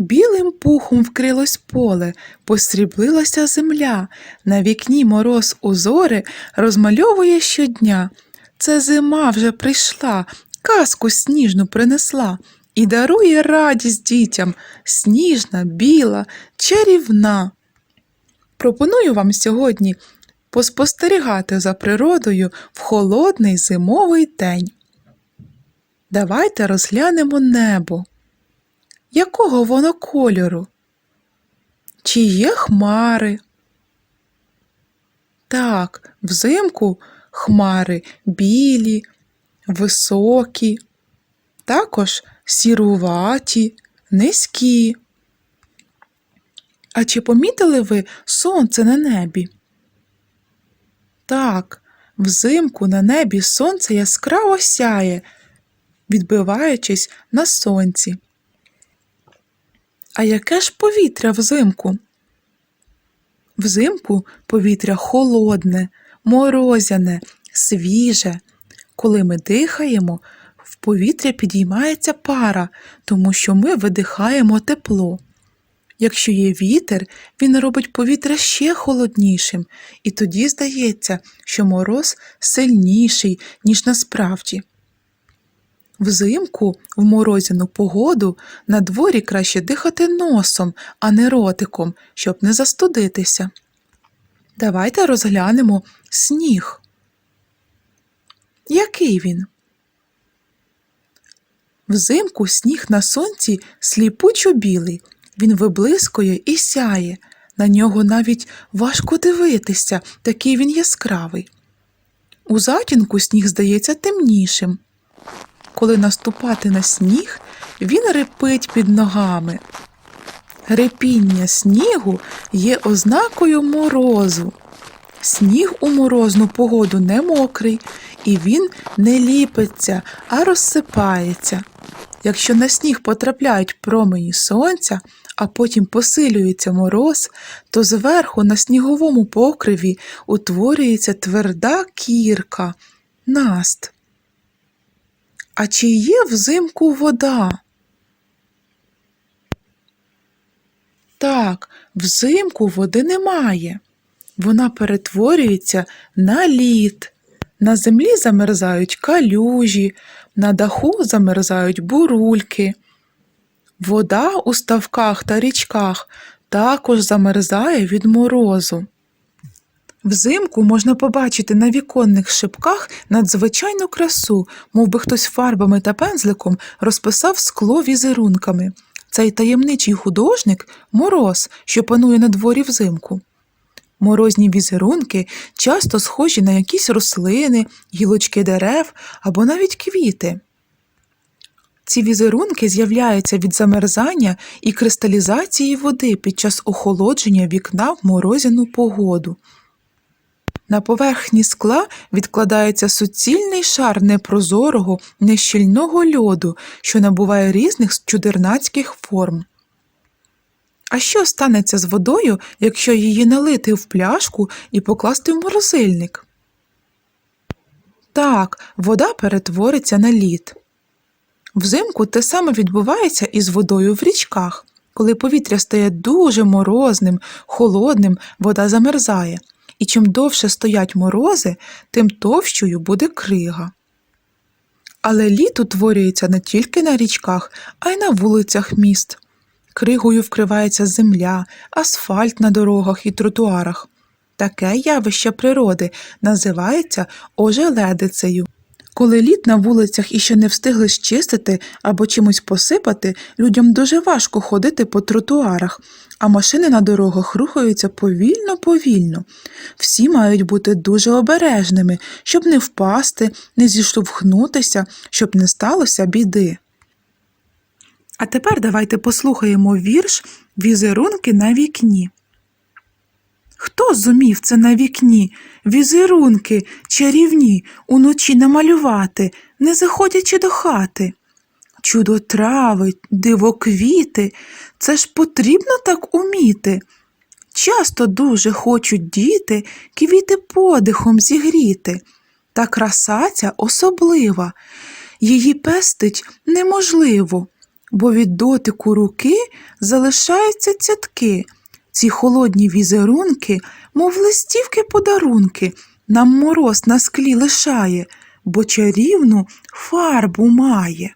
Білим пухом вкрилось поле, посріблилася земля, на вікні мороз узори розмальовує щодня. Це зима вже прийшла, казку сніжну принесла і дарує радість дітям, сніжна, біла, чарівна. Пропоную вам сьогодні поспостерігати за природою в холодний зимовий день. Давайте розглянемо небо. Якого воно кольору? Чи є хмари? Так, взимку хмари білі, високі, також сіруваті, низькі. А чи помітили ви сонце на небі? Так, взимку на небі сонце яскраво сяє, відбиваючись на сонці. А яке ж повітря взимку? Взимку повітря холодне, морозяне, свіже. Коли ми дихаємо, в повітря підіймається пара, тому що ми видихаємо тепло. Якщо є вітер, він робить повітря ще холоднішим, і тоді здається, що мороз сильніший, ніж насправді. Взимку в морозяну погоду на дворі краще дихати носом, а не ротиком, щоб не застудитися. Давайте розглянемо сніг. Який він? Взимку сніг на сонці сліпучо білий, він виблискує і сяє. На нього навіть важко дивитися, такий він яскравий. У затінку сніг здається темнішим. Коли наступати на сніг, він репить під ногами. Репіння снігу є ознакою морозу. Сніг у морозну погоду не мокрий, і він не ліпиться, а розсипається. Якщо на сніг потрапляють промені сонця, а потім посилюється мороз, то зверху на сніговому покриві утворюється тверда кірка, наст. А чи є взимку вода? Так, взимку води немає. Вона перетворюється на лід. На землі замерзають калюжі, на даху замерзають бурульки. Вода у ставках та річках також замерзає від морозу. Взимку можна побачити на віконних шибках надзвичайну красу, мов би хтось фарбами та пензликом розписав скло візерунками. Цей таємничий художник мороз, що панує на дворі взимку. Морозні візерунки часто схожі на якісь рослини, гілочки дерев або навіть квіти. Ці візерунки з'являються від замерзання і кристалізації води під час охолодження вікна в морозяну погоду. На поверхні скла відкладається суцільний шар непрозорого, нещільного льоду, що набуває різних чудернацьких форм. А що станеться з водою, якщо її налити в пляшку і покласти в морозильник? Так, вода перетвориться на лід. Взимку те саме відбувається із водою в річках. Коли повітря стає дуже морозним, холодним, вода замерзає, і чим довше стоять морози, тим товщою буде крига. Але лід утворюється не тільки на річках, а й на вулицях міст. Кригою вкривається земля, асфальт на дорогах і тротуарах. Таке явище природи називається ожеледицею. Коли лід на вулицях іще не встигли щистити або чимось посипати, людям дуже важко ходити по тротуарах, а машини на дорогах рухаються повільно-повільно. Всі мають бути дуже обережними, щоб не впасти, не зіштовхнутися, щоб не сталося біди. А тепер давайте послухаємо вірш Візерунки на вікні. Хто зумів це на вікні? Візерунки чарівні уночі намалювати, не заходячи до хати. Чудо трави, диво квіти, це ж потрібно так уміти. Часто дуже хочуть діти квіти подихом зігріти. Та краса ця особлива, її пестить неможливо. бо від дотику руки залишаються цятки. Ці холодні візерунки, мов листівки подарунки, нам мороз на склі лишає, бо чарівну фарбу має.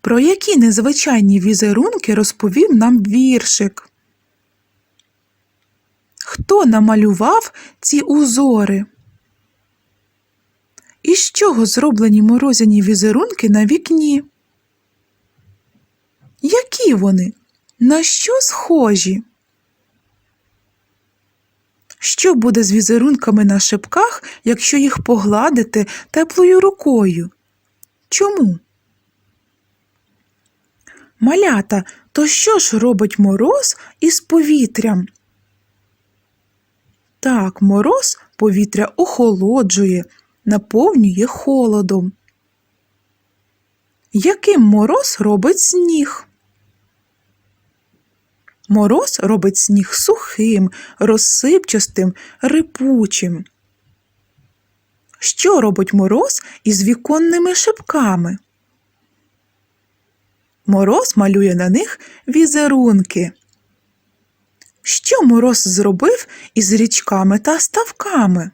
Про які незвичайні візерунки розповів нам віршик. Хто намалював ці узори? Із чого зроблені морозяні візерунки на вікні? Які вони? На що схожі? Що буде з візерунками на шипках, якщо їх погладити теплою рукою? Чому? Малята, то що ж робить мороз із повітрям? Так, мороз повітря охолоджує, наповнює холодом. Яким мороз робить сніг? Мороз робить сніг сухим, розсипчастим, рипучим. Що робить мороз із віконними шипками? Мороз малює на них візерунки. Що мороз зробив із річками та ставками?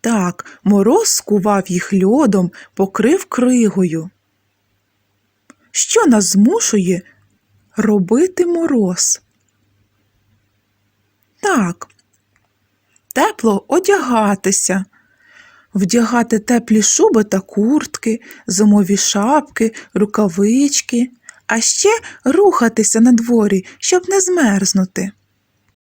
Так, мороз скував їх льодом, покрив кригою. Що нас змушує робити мороз? Так, тепло одягатися, вдягати теплі шуби та куртки, зимові шапки, рукавички, а ще рухатися на дворі, щоб не змерзнути.